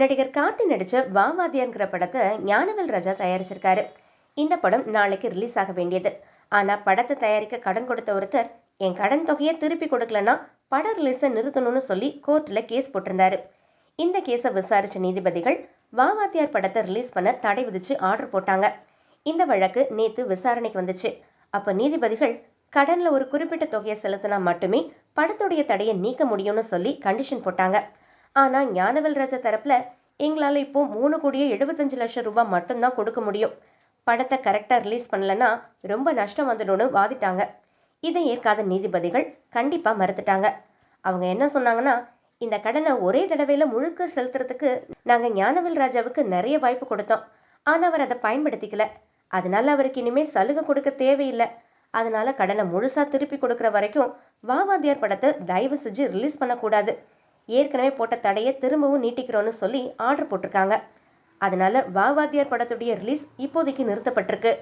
நடிகர் கார்த்தி நடித்த வாவாதியான்கிற படத்தை ஞானவேல் ராஜா தயாரிச்சிருக்காரு. இந்த படம் நாளைக்கு ரிலீஸ் ஆக வேண்டியது. ஆனால் படத்தை தயாரிக்க கடன் கொடுத்த ஒருத்தர் என் கடன் தொகையை திருப்பி கொடுக்கலன்னா பட ரிலீஸை நிறுத்தணும்னு சொல்லி கோர்ட்டில் கேஸ் போட்டிருந்தாரு. இந்த கேஸை விசாரித்த நீதிபதிகள் வாவாத்தியார் படத்தை ரிலீஸ் பண்ண தடை விதித்து ஆர்டர் போட்டாங்க. இந்த வழக்கு நேற்று விசாரணைக்கு வந்துச்சு. அப்போ நீதிபதிகள் கடனில் ஒரு குறிப்பிட்ட தொகையை செலுத்தினா மட்டுமே படத்துடைய தடையை நீக்க முடியும்னு சொல்லி கண்டிஷன் போட்டாங்க. ஆனால் ஞானவேல் ராஜா தரப்பில் எங்களால் இப்போ மூணு கோடியே எழுபத்தஞ்சு லட்சம் ரூபாய் மட்டும்தான் கொடுக்க முடியும். படத்தை கரெக்டாக ரிலீஸ் பண்ணலன்னா ரொம்ப நஷ்டம் வந்துடும்னு வாதிட்டாங்க. இதை ஏற்காத நீதிபதிகள் கண்டிப்பாக மறுத்துட்டாங்க. அவங்க என்ன சொன்னாங்கன்னா இந்த கடனை ஒரே தடவையில் முழுக்க செலுத்துறதுக்கு நாங்கள் ஞானவேல் ராஜாவுக்கு நிறைய வாய்ப்பு கொடுத்தோம். ஆனால் அவர் அதை பயன்படுத்திக்கல. அதனால அவருக்கு இனிமேல் சலுகை கொடுக்க தேவையில்லை. அதனால கடனை முழுசாக திருப்பி கொடுக்குற வரைக்கும் வாவாதியார் படத்தை தயவு செஞ்சு ரிலீஸ் பண்ணக்கூடாது. ஏற்கனவே போட்ட தடையை திரும்பவும் நீட்டிக்கிறோன்னு சொல்லி ஆர்டர் போட்டிருக்காங்க. அதனால வாவாத்தியார் படத்துடைய ரிலீஸ் இப்போதைக்கு நிறுத்தப்பட்டிருக்கு.